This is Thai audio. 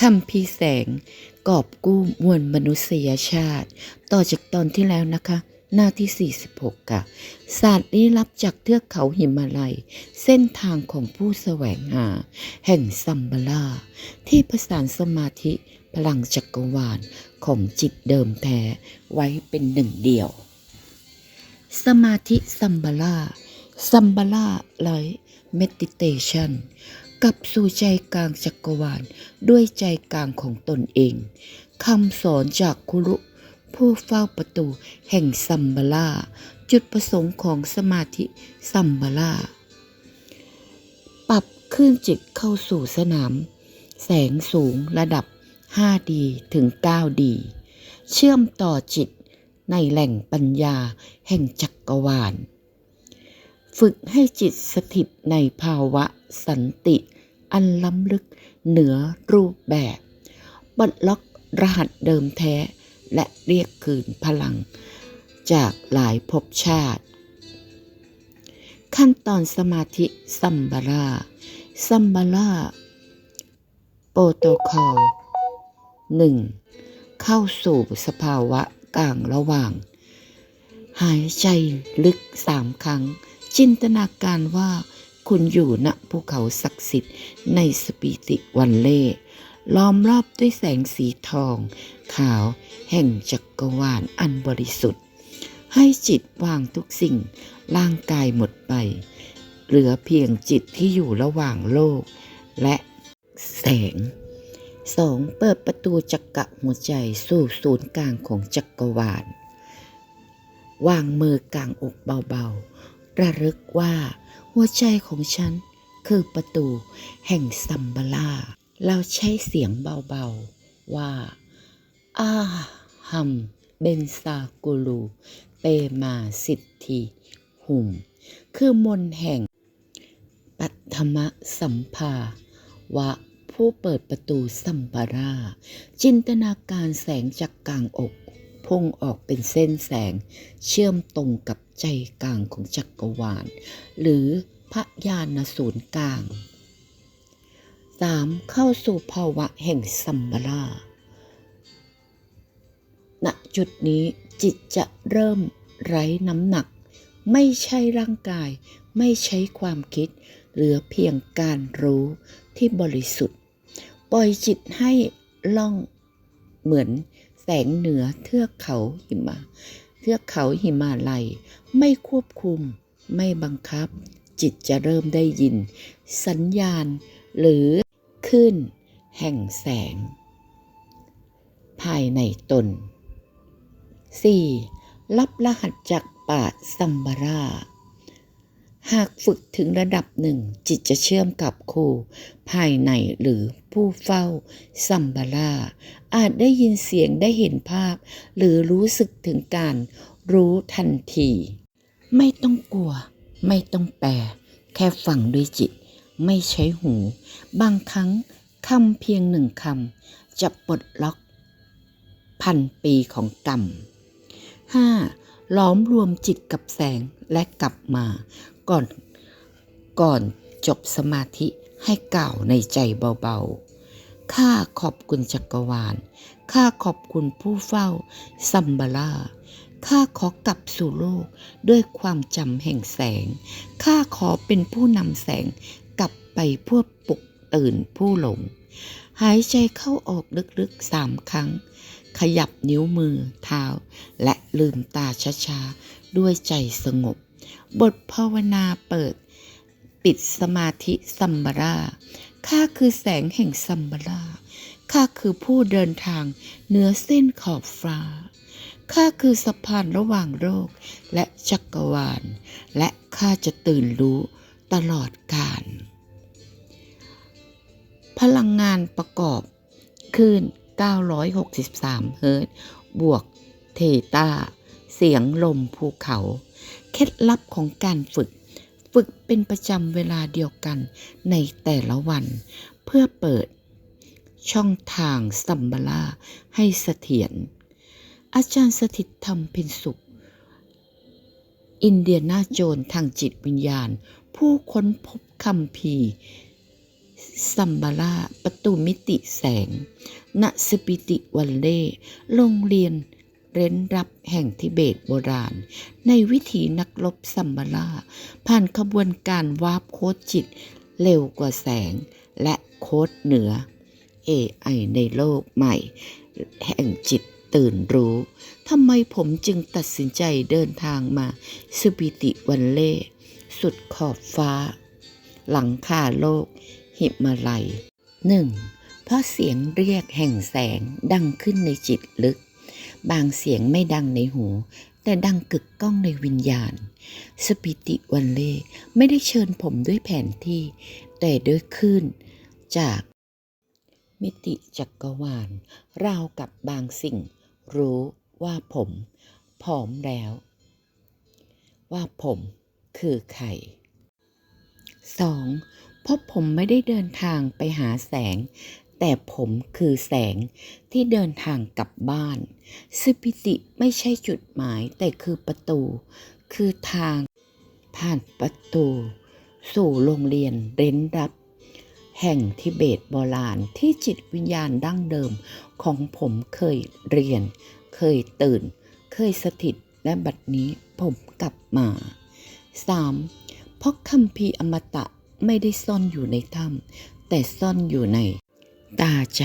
คำพีแสง กอบกู้มวลมนุษยชาติ ต่อจากตอนที่แล้วนะคะ หน้าที่ 46 ค่ะ ศาสตร์ลี้ลับจากเทือกเขาหิมาลัย เส้นทางของผู้แสวงหา แห่งซัมบลา ที่ประสานสมาธิพลังจักรวาลของจิตเดิมแท้ไว้เป็นหนึ่งเดียว สมาธิซัมบลาซัมบลาไลเมดิเทชัน กลับสู่ใจกลางจักรวาลด้วยใจกลางของตนเองคำสอนจากคุรุ ผู้เฝ้าประตูแห่งซัมบาลาจุดประสงค์ของสมาธิซัมบาลาปรับขึ้นจิตเข้าสู่สนาม แสงสูงระดับ 5D ถึง 9D เชื่อมต่อจิตในแหล่งปัญญาแห่งจักรวาล ฝึกให้จิตสถิตในภาวะสันติ อันล้ำลึกเหนือรูปแบบปลดล็อกรหัสเดิมแท้ และเรียกคืนพลัง จากหลายภพชาติ ขั้นตอนสมาธิซัมบาราซัมบาราโปรโตคอล 1. เข้าสู่สภาวะกลางระหว่าง หายใจลึกสามครั้ง จินตนาการว่าคุณอยู่ณภูเขาศักดิ์สิทธิ์ในสปีติวันเล่ล้อมรอบด้วยแสงสีทอง ขาวแห่งจักรวาลอันบริสุทธิ์ ให้จิตวางทุกสิ่ง ร่างกายหมดไป เหลือเพียงจิตที่อยู่ระหว่างโลก และแสง 2. เปิดประตูจักระหัวใจสู่ศูนย์กลางของจักรวาล วางมือกลางอกเบาๆ ระลึกว่า หัวใจของฉันคือประตูแห่งซัมบลา เราใช้เสียงเบาๆว่า อาฮัมเบนซากูลูเปมาสิทธิหุม คือมนแห่ง ปัทมสัมภาวะผู้เปิดประตูสัมปรา จินตนาการแสงจากกลางอก พุ่งออกเป็นเส้นแสง เชื่อมตรงกับใจกลางของจักรวาล หรือพระญาณศูนย์กลาง 3. เข้าสู่ภาวะแห่งสัมบาราณจุดนี้จิตจะเริ่มไร้น้ำหนัก ไม่ใช่ร่างกาย ไม่ใช้ความคิด เหลือเพียงการรู้ที่บริสุทธิ์ ปล่อยจิตให้ล่องเหมือน แสงเหนือเทือกเขาหิมะเทือกเขาหิมาลัย ไม่ควบคุม ไม่บังคับ จิตจะเริ่มได้ยิน สัญญาณ หรือขึ้น แห่งแสง ภายในตน 4. รับรหัสจากป่าซัมบารา หากฝึกถึงระดับหนึ่ง จิตจะเชื่อมกับครู ภายในหรือผู้เฝ้าซัมบาราอาจได้ยินเสียงได้เห็นภาพ หรือรู้สึกถึงการรู้ทันที ไม่ต้องกลัว ไม่ต้องแปล แค่ฟังด้วยจิต ไม่ใช้หู บางครั้งคำเพียงหนึ่งคำจะปลดล็อก พันปีของกรรม 5. ล้อมรวมจิตกับแสงและกลับมา ก่อน ก่อนจบสมาธิให้กล่าวในใจเบาๆ ข้าขอบคุณจักรวาล ข้าขอบคุณผู้เฝ้าซัมบาลาข้าขอกลับสู่โลกด้วยความจำแห่งแสง ข้าขอเป็นผู้นำแสงกลับไปเพื่อปลุกตื่นผู้หลง หายใจเข้าออกลึกๆสามครั้ง ขยับนิ้วมือเท้า และลืมตาช้าๆ ด้วยใจสงบ บทภาวนาเปิด ปิดสมาธิซัมบราข้าคือแสงแห่งซัมบราข้าคือผู้เดินทางเหนือเส้นขอบฟ้าข้าคือสะพานระหว่างโลกและจักรวาล และข้าจะตื่นรู้ตลอดกาลพลังงานประกอบคลื่น 963 เฮิรตซ์บวก เทตา เสียงลมภูเขา เคล็ดลับของการฝึก ฝึกเป็นประจำเวลาเดียวกันในแต่ละวัน เพื่อเปิด ช่องทางสัมบาราให้เสถียรอาจารย์สถิตธรรมเพ็ญสุข อินเดียนาโจนทางจิตวิญญาณ ผู้ค้นพบคำพีร์ซัมบาราประตูมิติแสง ณสปิติวันเล่โรงเรียน เร้นรับแห่งทิเบตโบราณ ในวิถีนักรบซัมบาราผ่านขบวนการวาร์ปโคดจิต เร็วกว่าแสงและโค้ดเหนือ AI ในโลกใหม่ แห่งจิตตื่นรู้ทำไมผมจึงตัดสินใจเดินทางมาสปิติวันเล่ สุดขอบฟ้า หลังคาโลก หิมาลัยหนึ่งเพราะเสียงเรียกแห่งแสงดังขึ้นในจิตลึก บางเสียงไม่ดังในหู แต่ดังกึกก้องในวิญญาณ สปิติวันเล่ไม่ได้เชิญผมด้วยแผนที่ แต่ด้วยคลื่นจากมิติจักรวาล ราวกับบางสิ่ง รู้ว่าผมพร้อมแล้ว ว่าผมคือใคร 2. เพราะผมไม่ได้เดินทางไปหาแสง แต่ผมคือแสงที่เดินทางกลับบ้านสปิติไม่ใช่จุดหมายแต่คือประตู คือทางผ่านประตู สู่โรงเรียนเร้นรับ แห่งทิเบตโบราณที่จิตวิญญาณดั้งเดิมของผมเคยเรียน เคยตื่น เคยสถิตและบัดนี้ผมกลับมา 3. เพราะคำพีร์อมตะไม่ได้ซ่อนอยู่ในถ้ำแต่ซ่อนอยู่ใน ตาใจ